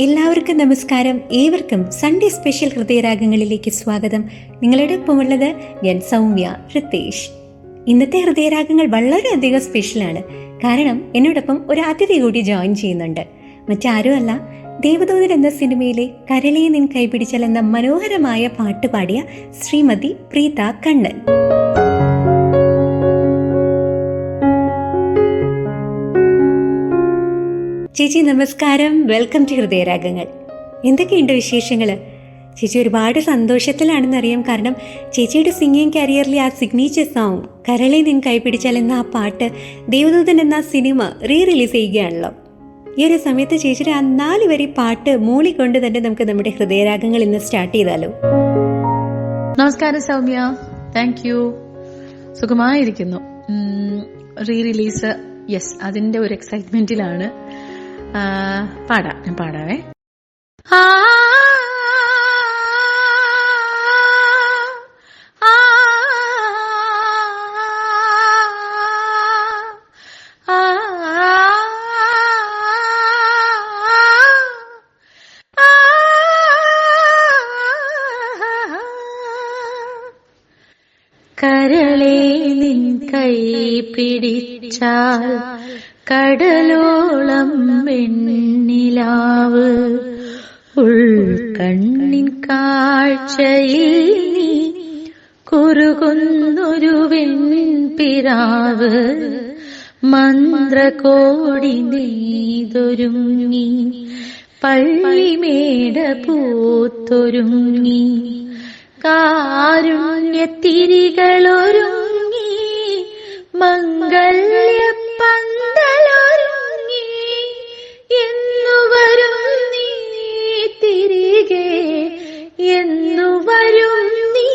എല്ലാവർക്കും നമസ്കാരം. ഏവർക്കും സൺഡേ സ്പെഷ്യൽ ഹൃദയരാഗങ്ങളിലേക്ക് സ്വാഗതം. നിങ്ങളുടെ ഒപ്പമുള്ളത് ഞാൻ സൗമ്യ റിതേഷ്. ഇന്നത്തെ ഹൃദയരാഗങ്ങൾ വളരെയധികം സ്പെഷ്യലാണ് കാരണം എന്നോടൊപ്പം ഒരു അതിഥി കൂടി ജോയിൻ ചെയ്യുന്നുണ്ട്. മറ്റാരുമല്ല ദേവദൂതൻ എന്ന സിനിമയിലെ കരളിയെ നിൻ കൈപിടിച്ചാൽ എന്ന മനോഹരമായ പാട്ട് പാടിയ ശ്രീമതി പ്രീത കണ്ണൻ. ചേച്ചി നമസ്കാരം. വെൽക്കം ടു ഹൃദയരാഗങ്ങൾ. എന്തൊക്കെയുണ്ട് വിശേഷങ്ങൾ ചേച്ചി ഒരുപാട് സന്തോഷത്തിലാണെന്നറിയാം കാരണം ചേച്ചിയുടെ സിംഗിങ് കരിയറിലെ ആ സിഗ്നേച്ചർ സോങ് കരളെ നിൻ കൈപിടിച്ചാൽ എന്ന ആ പാട്ട് ദേവദൂതൻ എന്ന സിനിമ റീ റിലീസ് ചെയ്യുകയാണല്ലോ. ഈ ഒരു സമയത്ത് ചേച്ചിയുടെ ആ നാല് വരി പാട്ട് മൂളിക്കൊണ്ട് തന്നെ നമുക്ക് നമ്മുടെ ഹൃദയരാഗങ്ങൾ ഇന്ന് സ്റ്റാർട്ട് ചെയ്താലോ? നമസ്കാരം സൗമ്യ. താങ്ക് യു സുഖമായിരിക്കുന്നു. റീ റിലീസ് യെസ് അതിന്റെ ഒരു എക്സൈറ്റ്മെന്റിലാണ് പാടാം. ഞാൻ പാടാവേ. ആ, പിടിച്ചാൽ കടലോളം വെണ്ണിലാവ്. ഉൾക്കണ്ണിൻ കാഴ്ചയിൽ നീ കുറുകുന്നൊരു വെൺപിരാവ് മന്ത്രകോടി നെയ്തൊരുങ്ങി പള്ളിമേട പൂത്തൊരുങ്ങി. കാരുണ്യത്തിരികളൊരുങ്ങി മംഗല്യ പന്തലൊരുങ്ങി എന്നു വരും നീ തിരികെ. എന്നു വരും നീ.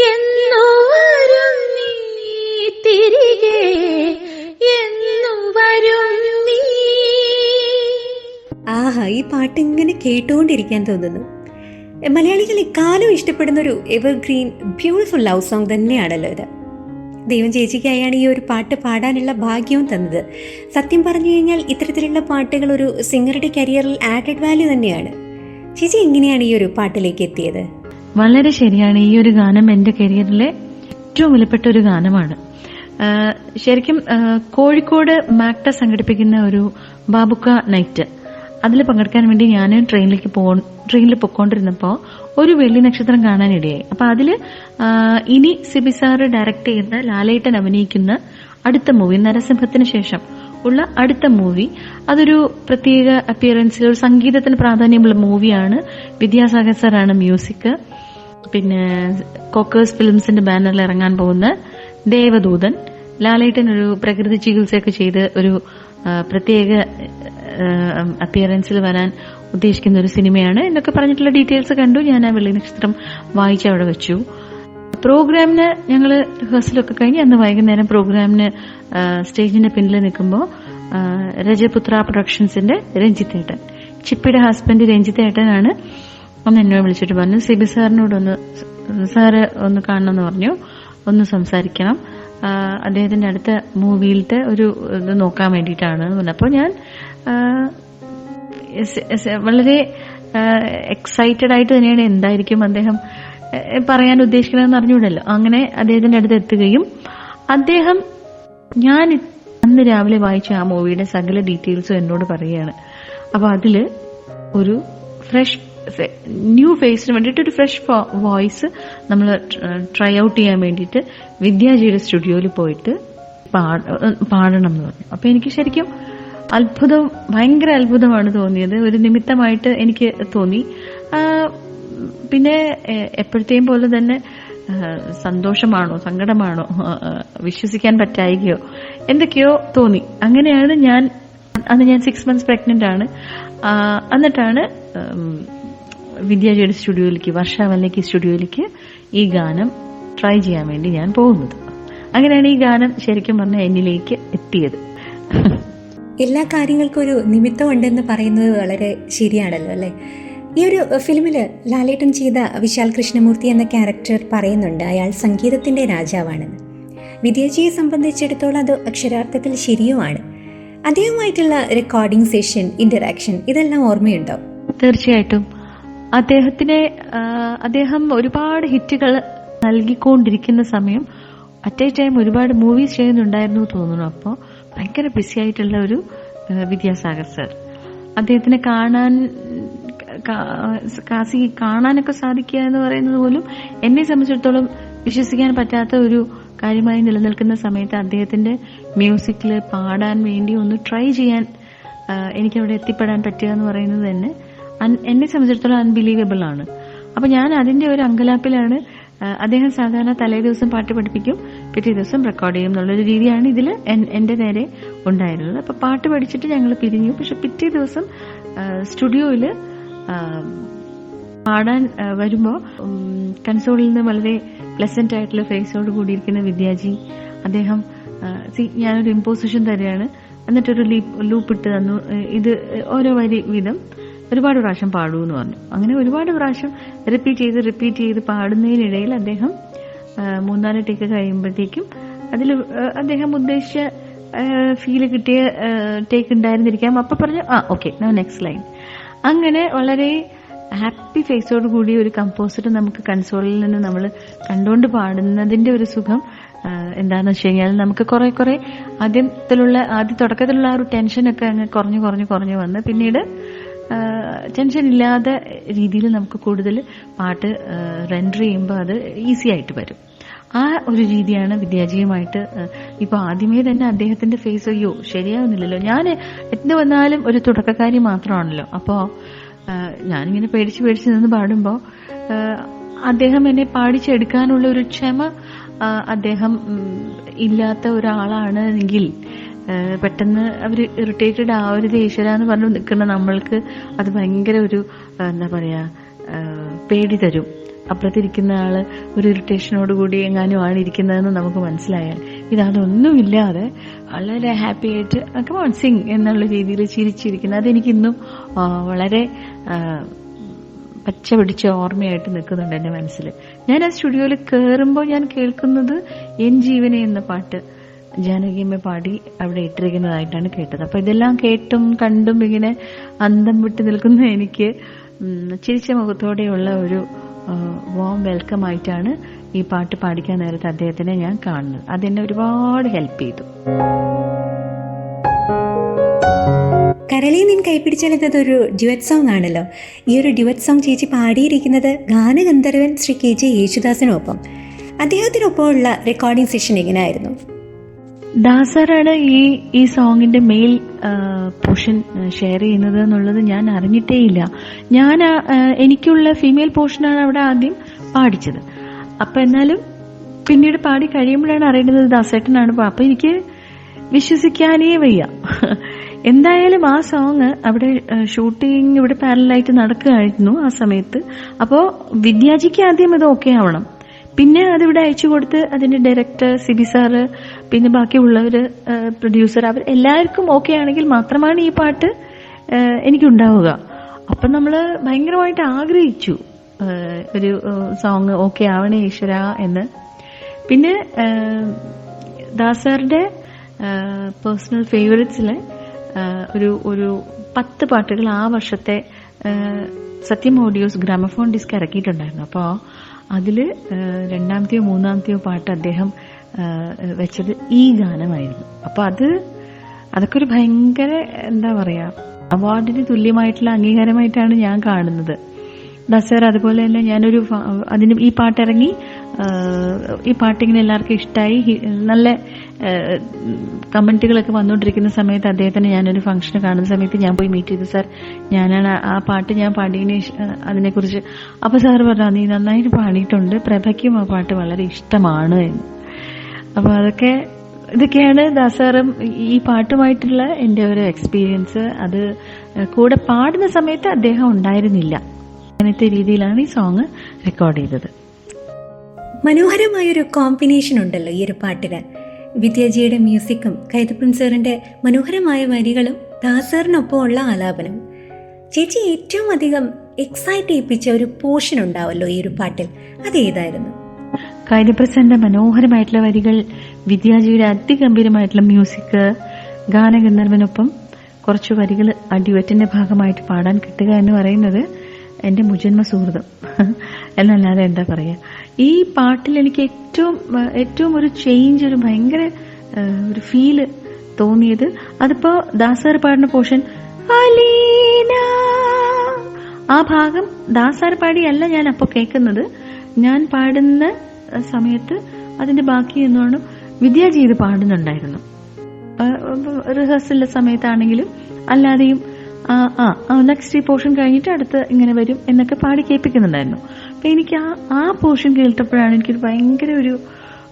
എന്നു വരും നീ തിരികെ. എന്നു വരും നീ. ആഹാ ഈ പാട്ട് ഇങ്ങനെ കേട്ടുകൊണ്ടിരിക്കാൻ തോന്നുന്നു. മലയാളികൾ എക്കാലം ഇഷ്ടപ്പെടുന്ന ഒരു എവർഗ്രീൻ ബ്യൂട്ടിഫുൾ ലവ് സോങ് തന്നെയാണല്ലോ ഇത്. ദൈവം ചേച്ചിക്കായാണ് ഈ ഒരു പാട്ട് പാടാനുള്ള ഭാഗ്യവും തന്നത്. സത്യം പറഞ്ഞു കഴിഞ്ഞാൽ ഇത്തരത്തിലുള്ള പാട്ടുകൾ ഒരു സിംഗറുടെ കരിയറിൽ ആഡഡ് വാല്യൂ തന്നെയാണ്. ചേച്ചി എങ്ങനെയാണ് ഈ ഒരു പാട്ടിലേക്ക് എത്തിയത്? വളരെ ശരിയാണ്. ഈ ഒരു ഗാനം എന്റെ കരിയറിലെ ഏറ്റവും വിലപ്പെട്ട ഒരു ഗാനമാണ്. ശരിക്കും കോഴിക്കോട് മാക്ട സംഘടിപ്പിക്കുന്ന ഒരു ബാബുക്ക നൈറ്റ് അതിൽ പങ്കെടുക്കാൻ വേണ്ടി ഞാൻ ട്രെയിനിലേക്ക് പോ ട്രെയിനിൽ പൊക്കോണ്ടിരുന്നപ്പോൾ ഒരു വെള്ളി നക്ഷത്രം കാണാനിടയായി അപ്പൊ അതിൽ ഇനി സിബി സാറ് ഡയറക്ട് ചെയ്യുന്ന ലാലേട്ടൻ അഭിനയിക്കുന്ന അടുത്ത മൂവി നരസിംഹത്തിന് ശേഷം ഉള്ള അടുത്ത മൂവി അതൊരു പ്രത്യേക അപ്പിയറൻസിൽ ഒരു സംഗീതത്തിന് പ്രാധാന്യമുള്ള മൂവിയാണ് വിദ്യാസാഗർ സാറാണ് മ്യൂസിക് പിന്നെ കോക്കേഴ്സ് ഫിലിംസിന്റെ ബാനറിൽ ഇറങ്ങാൻ പോകുന്ന ദേവദൂതൻ ലാലേട്ടൻ ഒരു പ്രകൃതി ചികിത്സയൊക്കെ ചെയ്ത് ഒരു പ്രത്യേക അപ്പിയറൻസിൽ വരാൻ ഉദ്ദേശിക്കുന്ന ഒരു സിനിമയാണ്. എന്നൊക്കെ പറഞ്ഞിട്ടുള്ള ഡീറ്റെയിൽസ് കണ്ടു. ഞാൻ ആ വെള്ളി നക്ഷത്രം വായിച്ച് അവിടെ വെച്ചു. പ്രോഗ്രാമിന് ഞങ്ങൾ റിഹേഴ്സലൊക്കെ കഴിഞ്ഞ് അന്ന് വൈകുന്നേരം പ്രോഗ്രാമിന് സ്റ്റേജിന്റെ പിന്നിൽ നിൽക്കുമ്പോൾ രജപുത്ര പ്രൊഡക്ഷൻസിന്റെ രഞ്ജിത്തേട്ടൻ ചിപ്പിയുടെ ഹസ്ബൻഡ് രഞ്ജിത്തേട്ടനാണ് ഒന്ന് എന്നെ വിളിച്ചിട്ട് പറഞ്ഞു സിബി സാറിനോട് ഒന്ന് സാറ് ഒന്ന് കാണണമെന്ന് പറഞ്ഞു. ഒന്ന് സംസാരിക്കണം. അദ്ദേഹത്തിന്റെ അടുത്ത മൂവിയിലത്തെ ഒരു ഇത് നോക്കാൻ വേണ്ടിയിട്ടാണ് അപ്പോൾ ഞാൻ വളരെ എക്സൈറ്റഡ് ആയിട്ട് തന്നെയാണ് എന്തായിരിക്കും അദ്ദേഹം പറയാൻ ഉദ്ദേശിക്കണമെന്ന് അറിഞ്ഞൂടല്ലോ അങ്ങനെ അദ്ദേഹത്തിന്റെ അടുത്ത് എത്തുകയും അദ്ദേഹം ഞാൻ അന്ന് രാവിലെ വായിച്ച ആ മൂവിയുടെ സകല ഡീറ്റെയിൽസും എന്നോട് പറയുകയാണ്. അപ്പൊ അതിൽ ഒരു ഫ്രഷ് ന്യൂ ഫേസിന് വേണ്ടിയിട്ട് ഒരു ഫ്രഷ് വോയിസ് നമ്മൾ ട്രൈ ഔട്ട് ചെയ്യാൻ വേണ്ടിയിട്ട് വിദ്യാജിയുടെ സ്റ്റുഡിയോയിൽ പോയിട്ട് പാടണം എന്ന് പറഞ്ഞു. അപ്പൊ എനിക്ക് ശരിക്കും അത്ഭുതം ഭയങ്കര അത്ഭുതമാണ് തോന്നിയത്. ഒരു നിമിത്തമായിട്ട് എനിക്ക് തോന്നി. പിന്നെ എപ്പോഴത്തെയും പോലെ തന്നെ സന്തോഷമാണോ സങ്കടമാണോ വിശ്വസിക്കാൻ പറ്റായികയോ എന്തൊക്കെയോ തോന്നി. അങ്ങനെയാണ് ഞാൻ അന്ന് ഞാൻ സിക്സ് മന്ത്സ് പ്രഗ്നന്റ് ആണ്. എന്നിട്ടാണ് വിദ്യാജിയുടെ സ്റ്റുഡിയോയിലേക്ക് വർഷാവല്ലേക്ക് സ്റ്റുഡിയോയിലേക്ക് ഈ ഗാനം ട്രൈ ചെയ്യാൻ വേണ്ടി ഞാൻ പോകുന്നത്. അങ്ങനെയാണ് ഈ ഗാനം ശരിക്കും പറഞ്ഞ എന്നിലേക്ക് എത്തിയത്. എല്ലാ കാര്യങ്ങൾക്കും ഒരു നിമിത്തം ഉണ്ടെന്ന് പറയുന്നത് വളരെ ശരിയാണല്ലോ അല്ലേ? ഈ ഒരു ഫിലിമിൽ ലാലേട്ടൻ ചെയ്ത വിശാൽ കൃഷ്ണമൂർത്തി എന്ന ക്യാരക്ടർ പറയുന്നുണ്ട് അയാൾ സംഗീതത്തിന്റെ രാജാവാണെന്ന്. വിദ്യാജിയെ സംബന്ധിച്ചിടത്തോളം അത് അക്ഷരാർത്ഥത്തിൽ ശരിയുമാണ്. അദ്ദേഹവുമായിട്ടുള്ള റെക്കോർഡിംഗ് സെഷൻ ഇന്ററാക്ഷൻ ഇതെല്ലാം ഓർമ്മയുണ്ടോ? തീർച്ചയായിട്ടും. അദ്ദേഹത്തിനെ അദ്ദേഹം ഒരുപാട് ഹിറ്റുകൾ നൽകിക്കൊണ്ടിരിക്കുന്ന സമയം അറ്റ് എ ടൈം ഒരുപാട് മൂവീസ് ചെയ്യുന്നുണ്ടായിരുന്നു തോന്നുന്നു. അപ്പോൾ ഭയങ്കര ബിസി ആയിട്ടുള്ള ഒരു വിദ്യാസാഗർ സർ അദ്ദേഹത്തിനെ കാണാൻ കാസി കാണാനൊക്കെ സാധിക്കുക എന്ന് പറയുന്നത് പോലും എന്നെ സംബന്ധിച്ചിടത്തോളം വിശ്വസിക്കാൻ പറ്റാത്ത ഒരു കാര്യമായി നിലനിൽക്കുന്ന സമയത്ത് അദ്ദേഹത്തിന്റെ മ്യൂസിക്കിൽ പാടാൻ വേണ്ടി ഒന്ന് ട്രൈ ചെയ്യാൻ എനിക്കവിടെ എത്തിപ്പെടാൻ പറ്റുക എന്ന് പറയുന്നത് തന്നെ എന്നെ സംബന്ധിച്ചിടത്തോളം അൺബിലീവബിൾ ആണ്. അപ്പൊ ഞാൻ അതിന്റെ ഒരു അങ്കലാപ്പിലാണ് അദ്ദേഹം സാധാരണ തലേ ദിവസം പാട്ട് പഠിപ്പിക്കും പിറ്റേ ദിവസം റെക്കോർഡ് ചെയ്യും എന്നുള്ളൊരു രീതിയാണ് ഇതിൽ എന്റെ നേരെ ഉണ്ടായിരുന്നത്. അപ്പൊ പാട്ട് പഠിച്ചിട്ട് ഞങ്ങൾ പിരിഞ്ഞു. പക്ഷെ പിറ്റേ ദിവസം സ്റ്റുഡിയോയിൽ പാടാൻ വരുമ്പോൾ വരുമ്പോ കൺസോളിൽ നിന്ന് വളരെ പ്ലസന്റ് ആയിട്ടുള്ള ഫേസോട് കൂടിയിരിക്കുന്ന വിദ്യാജി അദ്ദേഹം സി ഞാനൊരു ഇമ്പോസിഷൻ തരികയാണ്. എന്നിട്ടൊരു ലൂപ്പ് ഇട്ട് തന്നു. ഇത് ഓരോ വരി വീതം. ഒരുപാട് പ്രാവശ്യം പാടൂ എന്ന് പറഞ്ഞു. അങ്ങനെ ഒരുപാട് പ്രാവശ്യം റിപ്പീറ്റ് ചെയ്ത് റിപ്പീറ്റ് ചെയ്ത് പാടുന്നതിനിടയിൽ അദ്ദേഹം മൂന്നാൽ ടേക്ക് കഴിയുമ്പോഴത്തേക്കും അതിൽ അദ്ദേഹം ഉദ്ദേശിച്ച ഫീൽ കിട്ടിയ ടേക്ക് ഉണ്ടായിരുന്നിരിക്കാം. അപ്പൊ പറഞ്ഞു ആ ഓക്കെ നെക്സ്റ്റ് ലൈൻ അങ്ങനെ വളരെ ഹാപ്പി ഫേസോട് കൂടി ഒരു കമ്പോസിറ്റ് നമുക്ക് കൺസോളിൽ നിന്ന് നമ്മൾ കണ്ടുകൊണ്ട് പാടുന്നതിന്റെ ഒരു സുഖം എന്താന്ന് വെച്ച് കഴിഞ്ഞാൽ നമുക്ക് കുറെ കുറെ ആദ്യത്തിലുള്ള ആദ്യ തുടക്കത്തിലുള്ള ആ ഒരു ടെൻഷനൊക്കെ അങ്ങ് കുറഞ്ഞു കുറഞ്ഞു കുറഞ്ഞു വന്ന് പിന്നീട് ടെൻഷൻ ഇല്ലാതെ രീതിയിൽ നമുക്ക് കൂടുതൽ പാട്ട് റെൻഡർ ചെയ്യുമ്പോൾ അത് ഈസി ആയിട്ട് വരും. ആ ഒരു രീതിയാണ് വിദ്യാജിയുമായിട്ട് ഇപ്പൊ ആദ്യമേ തന്നെ അദ്ദേഹത്തിന്റെ ഫേസ് അയ്യോ ശരിയാവുന്നില്ലല്ലോ. ഞാൻ എന്ത് വന്നാലും ഒരു തുടക്കക്കാരി മാത്രമാണല്ലോ. അപ്പോ ഞാനിങ്ങനെ പേടിച്ച് പേടിച്ച് നിന്ന് പാടുമ്പോ ആ, അദ്ദേഹം എന്നെ പാടിച്ചെടുക്കാനുള്ള ഒരു ക്ഷമ അദ്ദേഹം ഇല്ലാത്ത ഒരാളാണ് എങ്കിൽ പെട്ടെന്ന് അവർ ഇറിറ്റേറ്റഡ് ആവരുത് ഈശ്വര എന്ന് പറഞ്ഞു നിൽക്കുന്ന നമ്മൾക്ക് അത് ഭയങ്കര ഒരു എന്താ പറയുക പേടി തരും. അപ്പുറത്തിരിക്കുന്ന ആൾ ഒരു ഇറിറ്റേഷനോട് കൂടി എങ്ങാനും ആണ് ഇരിക്കുന്നതെന്ന് നമുക്ക് മനസ്സിലായാൽ ഇതതൊന്നുമില്ലാതെ വളരെ ഹാപ്പി ആയിട്ട് കമോൺ സിംഗ് എന്നുള്ള രീതിയിൽ ചിരിച്ചിരിക്കുന്നത് അതെനിക്ക് ഇന്നും വളരെ പച്ച പിടിച്ച ഓർമ്മയായിട്ട് നിൽക്കുന്നുണ്ട് എന്റെ മനസ്സിൽ. ഞാൻ ആ സ്റ്റുഡിയോയിൽ കയറുമ്പോൾ ഞാൻ കേൾക്കുന്നത് എൻ ജീവനെ എന്ന പാട്ട്. ജാനകിയമ്മ പാടി അവിടെ ഇട്ടിരിക്കുന്നതായിട്ടാണ് കേട്ടത്. അപ്പൊ ഇതെല്ലാം കേട്ടും കണ്ടും ഇങ്ങനെ അന്തം വിട്ട് നിൽക്കുന്ന എനിക്ക് ചിരിച്ച മുഖത്തോടെയുള്ള ഒരു വോം വെൽക്കം ആയിട്ടാണ് ഈ പാട്ട് പാടിക്കാൻ നേരത്തെ അദ്ദേഹത്തിനെ ഞാൻ കാണുന്നത്. അതെന്നെ ഒരുപാട് ഹെൽപ്പ് ചെയ്തു. കരളി നിൻ കൈപ്പിടിച്ചാൽ എന്നതൊരു ഡ്യുവറ്റ് സോങ് ആണല്ലോ. ഈ ഒരു ഡ്യുവറ്റ് സോങ് ചേച്ചി പാടിയിരിക്കുന്നത് ഗാനഗന്ധർവൻ ശ്രീ കെ ജെ യേശുദാസിനൊപ്പം. അദ്ദേഹത്തിനൊപ്പമുള്ള റെക്കോർഡിംഗ് സെഷൻ എങ്ങനെയായിരുന്നു? ദാസറാണ് ഈ ഈ സോങ്ങിന്റെ മെയിൽ പോർഷൻ ഷെയർ ചെയ്യുന്നത് എന്നുള്ളത് ഞാൻ അറിഞ്ഞിട്ടേയില്ല. ഞാൻ എനിക്കുള്ള ഫീമെയിൽ പോർഷനാണ് അവിടെ ആദ്യം പാടിച്ചത്. അപ്പൊ എന്നാലും പിന്നീട് പാടി കഴിയുമ്പോഴാണ് അറിയേണ്ടത് ദാസേട്ടനാണ്. അപ്പൊ എനിക്ക് വിശ്വസിക്കാനേ വയ്യ. എന്തായാലും ആ സോങ് അവിടെ ഷൂട്ടിംഗ് ഇവിടെ പാരലായിട്ട് നടക്കുകയായിരുന്നു ആ സമയത്ത്. അപ്പോ വിദ്യാജിക്ക് ആദ്യം ഇത് ഓക്കെ ആവണം. പിന്നെ അതിവിടെ അയച്ചു കൊടുത്ത് അതിന്റെ ഡയറക്ടർ സിബി സാറ് പിന്നെ ബാക്കിയുള്ളവര് പ്രൊഡ്യൂസർ അവർ എല്ലാവർക്കും ഓക്കെ ആണെങ്കിൽ മാത്രമാണ് ഈ പാട്ട് എനിക്കുണ്ടാവുക. അപ്പം നമ്മൾ ഭയങ്കരമായിട്ട് ആഗ്രഹിച്ചു ഒരു സോങ് ഓക്കെ ആവണേ ഈശ്വര എന്ന്. പിന്നെ ആ, ദാസാറിന്റെ പേഴ്സണൽ ഫേവറേറ്റ്സിലെ ഒരു ഒരു പത്ത് പാട്ടുകൾ ആ വർഷത്തെ സത്യം ഓഡിയോസ് ഗ്രാമഫോൺ ഡിസ്ക് ഇറക്കിയിട്ടുണ്ടായിരുന്നു. അപ്പോൾ അതിൽ രണ്ടാമത്തെയോ മൂന്നാമത്തെയോ പാട്ട് അദ്ദേഹം വെച്ചത് ഈ ഗാനമായിരുന്നു. അപ്പോൾ അത് അതൊക്കെ ഒരു ഭയങ്കര എന്താ പറയാ അവാർഡിന് തുല്യമായിട്ടുള്ള അംഗീകാരമായിട്ടാണ് ഞാൻ കാണുന്നത്. ദസർ അതുപോലെ തന്നെ ഞാനൊരു അതിന് ഈ പാട്ടിറങ്ങി ഈ പാട്ടിങ്ങനെ എല്ലാവർക്കും ഇഷ്ടമായി നല്ല കമന്റുകളൊക്കെ വന്നുകൊണ്ടിരിക്കുന്ന സമയത്ത് അദ്ദേഹത്തിന് ഞാനൊരു ഫംഗ്ഷൻ കാണുന്ന സമയത്ത് ഞാൻ പോയി മീറ്റ് ചെയ്തു. സാർ ഞാനാണ് ആ പാട്ട് ഞാൻ പാടിയതിനെ അതിനെക്കുറിച്ച് അപ്പോൾ സാർ പറഞ്ഞു നീ നന്നായിട്ട് പാടിയിട്ടുണ്ട്. പ്രഭയ്ക്കും ആ പാട്ട് വളരെ ഇഷ്ടമാണ് എന്ന്. അപ്പോൾ അതൊക്കെ ഇതൊക്കെയാണ് ദാസാറും ഈ പാട്ടുമായിട്ടുള്ള എന്റെ ഒരു എക്സ്പീരിയൻസ്. അത് കൂടെ പാടുന്ന സമയത്ത് അദ്ദേഹം ഉണ്ടായിരുന്നില്ല. അങ്ങനത്തെ രീതിയിലാണ് ഈ സോങ് റെക്കോർഡ് ചെയ്തത്. മനോഹരമായൊരു കോമ്പിനേഷൻ ഉണ്ടല്ലോ ഈ ഒരു പാട്ടിന്. വിദ്യാജിയുടെ മ്യൂസിക്കും കൈതപ്പൻ സാറിന്റെ മനോഹരമായ വരികളും ദാസാറിനൊപ്പമുള്ള ആലാപനം. ചേച്ചി ഏറ്റവും അധികം എക്സൈറ്റ് ചെയ്യിപ്പിച്ച ഒരു പോർഷൻ ഉണ്ടാവല്ലോ ഈ ഒരു പാട്ടിൽ. അതേതായിരുന്നു? കൈതപ്രസന്റെ മനോഹരമായിട്ടുള്ള വരികൾ വിദ്യാജിയുടെ അതിഗംഭീരമായിട്ടുള്ള മ്യൂസിക് ഗാനഗന്ധർവനൊപ്പം കുറച്ച് വരികൾ ആ ഡ്യുവറ്റിന്റെ ഭാഗമായിട്ട് പാടാൻ കിട്ടുക എന്ന് പറയുന്നത് എന്റെ മുജന്മ സുഹൃതം എന്നല്ലാതെ എന്താ പറയാ? ഈ പാട്ടിൽ എനിക്ക് ഏറ്റവും ഏറ്റവും ഒരു ചേഞ്ച് ഒരു ഭയങ്കര ഒരു ഫീൽ തോന്നിയത് അതിപ്പോ ദാസാർ പാടുന്ന പോർഷൻ അലീന. ആ ഭാഗം ദാസാർ പാടിയല്ല ഞാൻ അപ്പോൾ കേൾക്കുന്നത്. ഞാൻ പാടുന്ന സമയത്ത് അതിന്റെ ബാക്കി എന്നാണ് വിദ്യാജീത് പാടുന്നുണ്ടായിരുന്നു. റിഹേഴ്സലിന്റെ സമയത്താണെങ്കിലും അല്ലാതെയും ആ ആ നെക്സ്റ്റ് ഈ പോർഷൻ കഴിഞ്ഞിട്ട് അടുത്ത് ഇങ്ങനെ വരും എന്നൊക്കെ പാടി കേൾപ്പിക്കുന്നുണ്ടായിരുന്നു. അപ്പൊ എനിക്ക് ആ ആ പോർഷൻ കേൾത്തപ്പോഴാണ് എനിക്കൊരു ഭയങ്കര ഒരു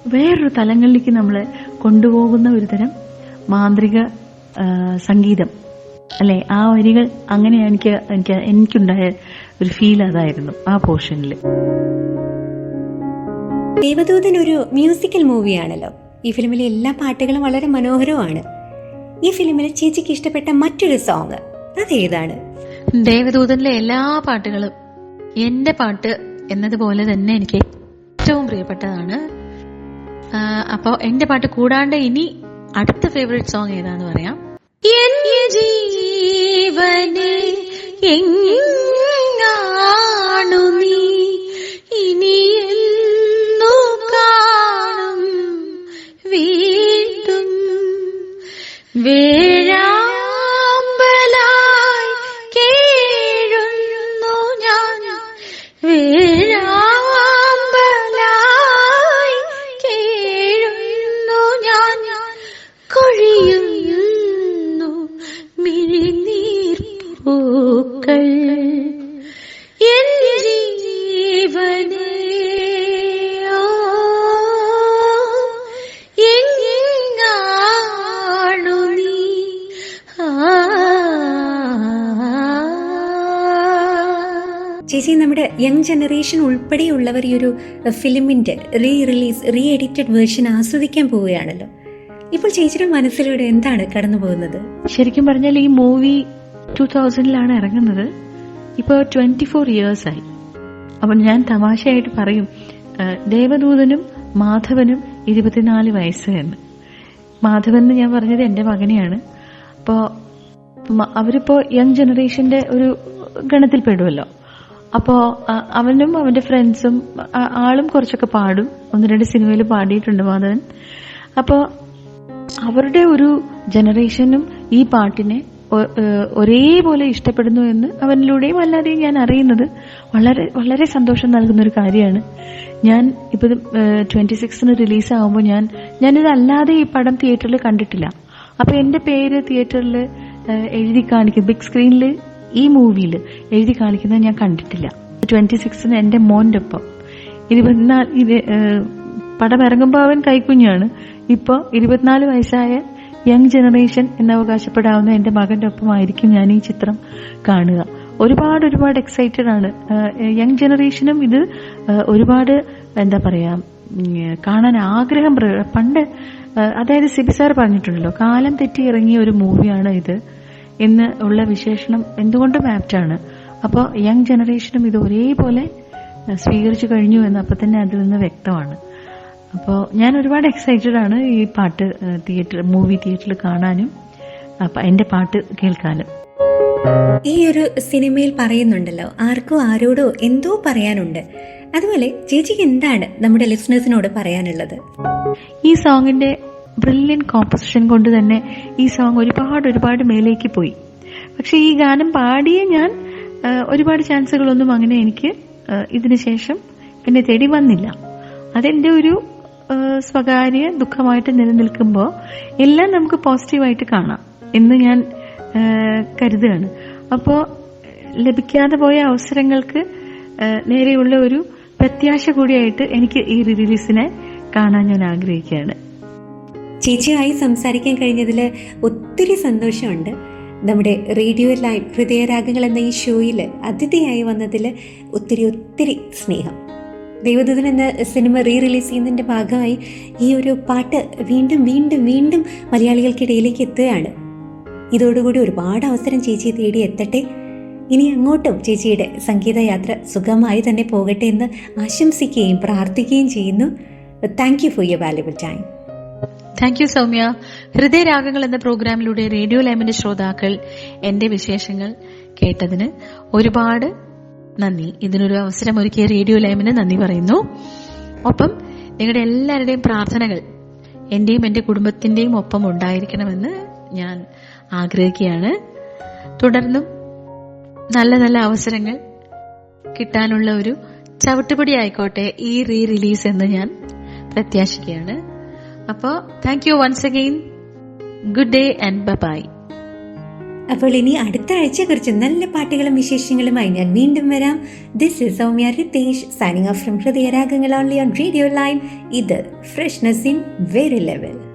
വേറൊരു തലങ്ങളിലേക്ക് നമ്മളെ കൊണ്ടുപോകുന്ന ഒരു തരം മാന്ത്രിക സംഗീതം. അല്ലെ? ആ വരികൾ അങ്ങനെയാണ് എനിക്ക് എനിക്ക് എനിക്കുണ്ടായ ഒരു ഫീൽ അതായിരുന്നു ആ പോർഷനിൽ ദേവദൂതൻ ഒരു മ്യൂസിക്കൽ മൂവിയാണല്ലോ ഈ ഫിലിമിലെ എല്ലാ പാട്ടുകളും വളരെ മനോഹരമാണ് ഈ ഫിലിമിൽ ചേച്ചിക്ക് ഇഷ്ടപ്പെട്ട മറ്റൊരു സോങ് അതേതാണ് ദേവദൂതനിലെ എല്ലാ പാട്ടുകളും എന്റെ പാട്ട് എന്നതുപോലെ തന്നെ എനിക്ക് ഏറ്റവും പ്രിയപ്പെട്ടതാണ്. അപ്പോൾ അപ്പോ എന്റെ പാട്ട് കൂടാണ്ട് ഇനി അടുത്ത ഫേവറേറ്റ് സോങ് ഏതാന്ന് പറയാം. എൻ ജീവനെ എങ്ങാണു ചേച്ചി നമ്മുടെ യങ് ജനറേഷൻ ഉൾപ്പെടെയുള്ളവർ ഈ ഒരു ഫിലിമിന്റെ re release re edited version ആസ്വദിക്കാൻ പോവുകയാണല്ലോ. ഇപ്പോൾ ചേച്ചിയുടെ മനസ്സിലൂടെ എന്താണ് കടന്നു പോകുന്നത് ശരിക്കും പറഞ്ഞാൽ ഈ മൂവി ടൂ തൗസൻഡിലാണ് ഇറങ്ങുന്നത്. ഇപ്പോൾ ട്വന്റി ഫോർ ഇയേഴ്സായി അപ്പം ഞാൻ തമാശയായിട്ട് പറയും ദേവദൂതനും മാധവനും ഇരുപത്തിനാല് വയസ്സ് എന്ന്. മാധവൻ എന്ന് ഞാൻ പറഞ്ഞത് എന്റെ മകനെയാണ്. അപ്പോൾ അവരിപ്പോൾ യങ് ജനറേഷന്റെ ഒരു ഗണത്തിൽ പെടുമല്ലോ അപ്പോ അവനും അവന്റെ ഫ്രണ്ട്സും ആളും കുറച്ചൊക്കെ പാടും. ഒന്ന് രണ്ട് സിനിമയിൽ പാടിയിട്ടുണ്ട് മാധവൻ. അപ്പോൾ അവരുടെ ഒരു ജനറേഷനും ഈ പാട്ടിനെ ഒരേപോലെ ഇഷ്ടപ്പെടുന്നു എന്ന് അവനിലൂടെയും അല്ലാതെയും ഞാൻ അറിയുന്നത് വളരെ വളരെ സന്തോഷം നൽകുന്ന ഒരു കാര്യമാണ്. ഞാൻ ഇപ്പം ട്വന്റി സിക്സിന് റിലീസാകുമ്പോൾ ഞാൻ ഞാനിതല്ലാതെ ഈ പടം തിയേറ്ററിൽ കണ്ടിട്ടില്ല. അപ്പൊ എന്റെ പേര് തിയേറ്ററിൽ എഴുതി കാണിക്കും ബിഗ് സ്ക്രീനിൽ ഈ മൂവിയിൽ എഴുതി കാണിക്കുന്നത് ഞാൻ കണ്ടിട്ടില്ല. ട്വന്റി സിക്സിന് എന്റെ മോന്റെ ഒപ്പം ഇരുപത്തിനാല് ഇത് പടം ഇറങ്ങുമ്പോൾ അവൻ കൈക്കുഞ്ഞാണ്. ഇപ്പോൾ ഇരുപത്തിനാല് വയസ്സായ യങ് ജനറേഷൻ എന്നവകാശപ്പെടാവുന്ന എന്റെ മകന്റെ ഒപ്പമായിരിക്കും ഞാൻ ഈ ചിത്രം കാണുക. ഒരുപാട് ഒരുപാട് എക്സൈറ്റഡ് ആണ്. യങ് ജനറേഷനും ഇത് ഒരുപാട് എന്താ പറയാ കാണാൻ ആഗ്രഹം പണ്ട് അതായത് സിബി സാർ പറഞ്ഞിട്ടുണ്ടല്ലോ കാലം തെറ്റി ഇറങ്ങിയ ഒരു മൂവിയാണ് ഇത്. എന്ന് ഉള്ള വിശേഷണം എന്തുകൊണ്ടും ആപ്റ്റാണ് അപ്പോൾ യങ് ജനറേഷനും ഇത് ഒരേപോലെ സ്വീകരിച്ചു കഴിഞ്ഞു എന്ന് അപ്പൊ തന്നെ അതിൽ നിന്ന് വ്യക്തമാണ്. അപ്പോൾ ഞാൻ ഒരുപാട് എക്സൈറ്റഡ് ആണ് ഈ പാട്ട് തിയേറ്റർ മൂവി തിയേറ്ററിൽ കാണാനും അപ്പൊ എന്റെ പാട്ട് കേൾക്കാനും. ഈ ഒരു സിനിമയിൽ പറയുന്നുണ്ടല്ലോ ആർക്കോ ആരോടോ എന്തോ പറയാനുണ്ട്. അതുപോലെ ചേച്ചിക്ക് എന്താണ് നമ്മുടെ ലിസ്ണേഴ്സിനോട് പറയാനുള്ളത്? ഈ സോങ്ങിന്റെ ബ്രില്യൻ കോമ്പസിഷൻ കൊണ്ട് തന്നെ ഈ സോങ് ഒരുപാട് ഒരുപാട് മേലേക്ക് പോയി. പക്ഷെ ഈ ഗാനം പാടിയ ഞാൻ ഒരുപാട് ചാൻസുകളൊന്നും അങ്ങനെ എനിക്ക് ഇതിനുശേഷം ഇതിനു ശേഷം എന്നെ തേടി വന്നില്ല. അതെന്റെ ഒരു സ്വകാര്യ ദുഃഖമായിട്ട് നിലനിൽക്കുമ്പോൾ എല്ലാം നമുക്ക് പോസിറ്റീവായിട്ട് കാണാം എന്ന് ഞാൻ കരുതുകയാണ്. അപ്പോൾ ലഭിക്കാതെ പോയ അവസരങ്ങൾക്ക് നേരെയുള്ള ഒരു പ്രത്യാശ കൂടിയായിട്ട് എനിക്ക് ഈ റിലീസിനെ കാണാൻ ഞാൻ ആഗ്രഹിക്കുകയാണ്. ചേച്ചിയായി സംസാരിക്കാൻ കഴിഞ്ഞതിൽ ഒത്തിരി സന്തോഷമുണ്ട്. നമ്മുടെ റേഡിയോ ലൈവ് ഹൃദയരാഗങ്ങൾ എന്ന ഈ ഷോയിൽ അതിഥിയായി വന്നതിൽ ഒത്തിരി ഒത്തിരി സ്നേഹം. ദൈവദൂതൻ എന്ന സിനിമ റീ റിലീസ് ചെയ്യുന്നതിന്റെ ഭാഗമായി ഈ ഒരു പാട്ട് വീണ്ടും വീണ്ടും വീണ്ടും മലയാളികൾക്കിടയിലേക്ക് എത്തുകയാണ്. ഇതോടുകൂടി ഒരുപാട് അവസരം ചേച്ചിയെ തേടി എത്തട്ടെ. ഇനി അങ്ങോട്ടും ചേച്ചിയുടെ സംഗീതയാത്ര സുഖമായി തന്നെ പോകട്ടെ എന്ന് ആശംസിക്കുകയും പ്രാർത്ഥിക്കുകയും ചെയ്യുന്നു. Thank you for your valuable time thank you Soumya Hridayaragangal എന്ന പ്രോഗ്രാമിലൂടെ റേഡിയോ ലൈമിന്റെ ശ്രോതാക്കൾ എന്റെ വിശേഷങ്ങൾ കേട്ടതിന് ഒരുപാട് നന്ദി. ഇതിനൊരു അവസരം ഒരുക്കിയ റേഡിയോ ലൈമിന് നന്ദി പറയുന്നു. ഒപ്പം നിങ്ങളുടെ എല്ലാവരുടെയും പ്രാർത്ഥനകൾ എന്റെയും എന്റെ കുടുംബത്തിന്റെയും ഒപ്പം ഉണ്ടായിരിക്കണമെന്ന് ഞാൻ ആഗ്രഹിക്കുകയാണ്. തുടർന്നും നല്ല നല്ല അവസരങ്ങൾ കിട്ടാനുള്ള ഒരു ചവിട്ടുപടി ആയിക്കോട്ടെ ഈ റീ റിലീസ് എന്ന് ഞാൻ പ്രത്യാശിക്കുകയാണ്. അപ്പോൾ thank you once again good day and bye അപ്പോൾ ഇനി അടുത്ത ആഴ്ച കുറച്ച് നല്ല പാട്ടുകളും വിശേഷങ്ങളുമായി ഞാൻ വീണ്ടും വരാം. This is Soumya Ritesh signing off from Hridayaragangal only on radio line ഇത് ഫ്രഷ്നെസ് ഇൻ വെരി ലെവൽ